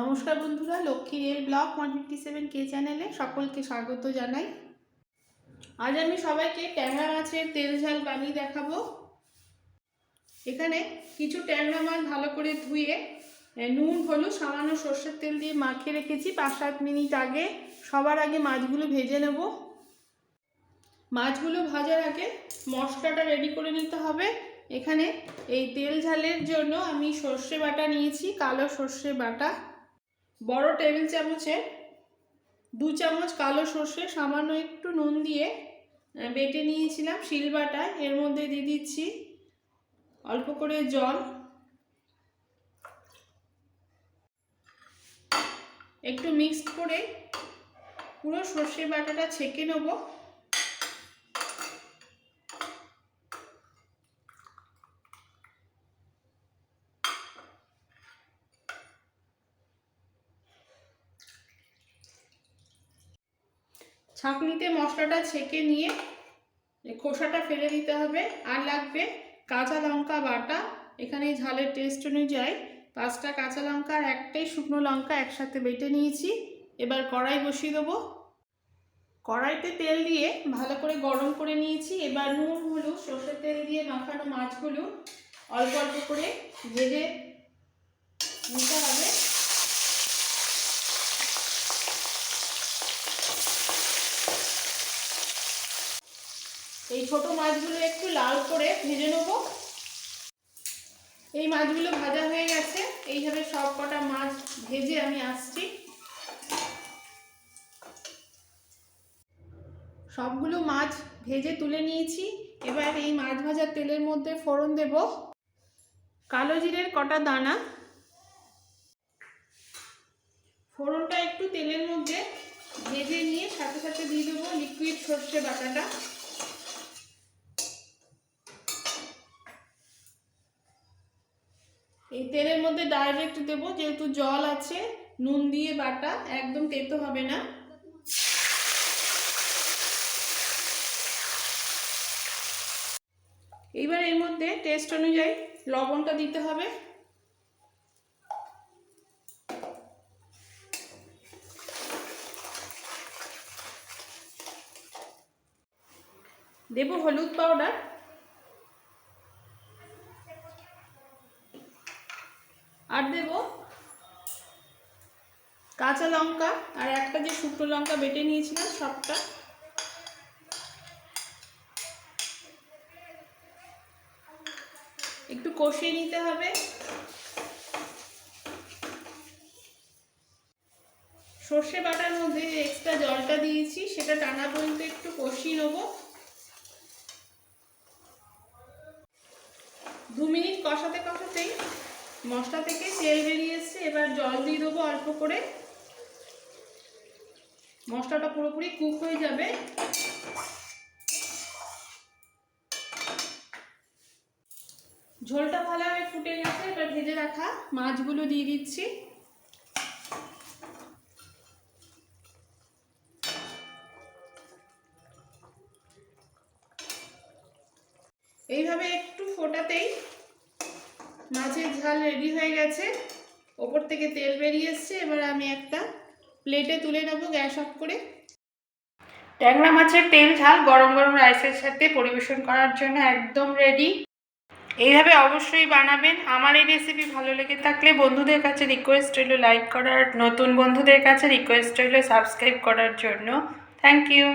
নমস্কার বন্ধুরা, Lakshmi rail blog one fifty seven কে চ্যানেলে সকলকে স্বাগত জানাই। আজ আমি সবাইকে ট্যাংরা মাছের তেল ঝাল বানিয়ে দেখাবো। এখানে কিছু ট্যাংরা মাছ ভালো করে ধুয়ে নুন, হলুদ, সামান্য সর্ষের তেল দিয়ে মাখিয়ে রেখেছি। পাঁচ সাত মিনিট আগে সবার আগে মাছগুলো ভেজে নেব। মাছগুলো ভাজার আগে মশলাটা রেডি করে নিতে হবে। এখানে এই তেল ঝালের জন্য আমি সর্ষে বাটা নিয়েছি, কালো সর্ষে বাটা। বড় টেবিল চামচে দু চামচ কালো সর্ষে, সামান্য একটু নুন দিয়ে বেটে নিয়েছিলাম শিলবাটা এর মধ্যে দিয়ে দিচ্ছি অল্প করে জল। একটু মিক্স করে পুরো সর্ষে বাটাটা ছেঁকে নেব। ছাঁকনিতে মশলাটা ছেঁকে নিয়ে খোসাটা ফেলে দিতে হবে। আর লাগবে কাঁচা লঙ্কা বাটা। এখানে ঝালের টেস্ট অনুযায়ী পাঁচটা কাঁচা লঙ্কা আর একটাই শুকনো লঙ্কা একসাথে বেটে নিয়েছি। এবার কড়াই বসিয়ে দেবো। কড়াইতে তেল দিয়ে ভালো করে গরম করে নিয়েছি। এবার নুন, হলুদ, সর্ষের তেল দিয়ে মাখানো মাছগুলো অল্প অল্প করে ভেজে নিতে হবে। ছোট মাছগুলো একটু লাল করে ভেজে নেব। এই মাছগুলো ভাজা হয়ে গেছে। এইভাবে সব কটা মাছ ভেজে আমি আসছি। সবগুলো মাছ ভেজে তুলে নিয়েছি। এবার এই মাছ ভাজার তেলের মধ্যে ফোড়ন দেব। কালো জিরের কটা দানা। ফোড়নটা একটু তেলের মধ্যে ভেজে নিয়ে সাথে সাথে দিয়ে দেবো লিকুইড সর্ষে বাটাটা। এই তেলের মধ্যে ডাইরেক্ট দেবো, যেহেতু জল আছে, নুন দিয়ে বাটা, একদম তেতো হবে না। এইবার এর মধ্যে টেস্ট অনুযায়ী লবণটা দিতে হবে। দেব হলুদ পাউডার আর দেব কাঁচা লঙ্কা আর একটা যে শুকনো লঙ্কা বেটে নিয়েছিলাম সবটা। একটু কষিয়ে নিতে হবে। সর্ষে বাটার মধ্যে যে এক্সট্রা জলটা দিয়েছি, সেটা টানা পর্যন্ত একটু কষিয়ে নেব। দু মিনিট কষাতে কষাতেই মশলা থেকে তেল বেরিয়ে এসছে, এবার জল দিয়ে দেবো অল্প করে। মশলাটা পুরোপুরি কুক হয়ে যাবে। ঝোলটা ভালোভাবে ফুটে গেছে, এবার ভেজে রাখা মাছগুলো দিয়ে দিচ্ছি। এইভাবে একটু ফোটাতেই মাছের ঝাল রেডি হয়ে গেছে। ওপর থেকে তেল বেরিয়ে এসছে। এবার আমি একটা প্লেটে তুলে নেব গ্যাস অফ করে। ট্যাংরা মাছের তেল, ঝাল, গরম গরম রাইসের সাথে পরিবেশন করার জন্য একদম রেডি এইভাবে অবশ্যই বানাবেন। আমার এই রেসিপি ভালো লেগে থাকলে বন্ধুদের কাছে রিকোয়েস্ট রইল লাইক করার। নতুন বন্ধুদের কাছে রিকোয়েস্ট রইল সাবস্ক্রাইব করার জন্য। Thank you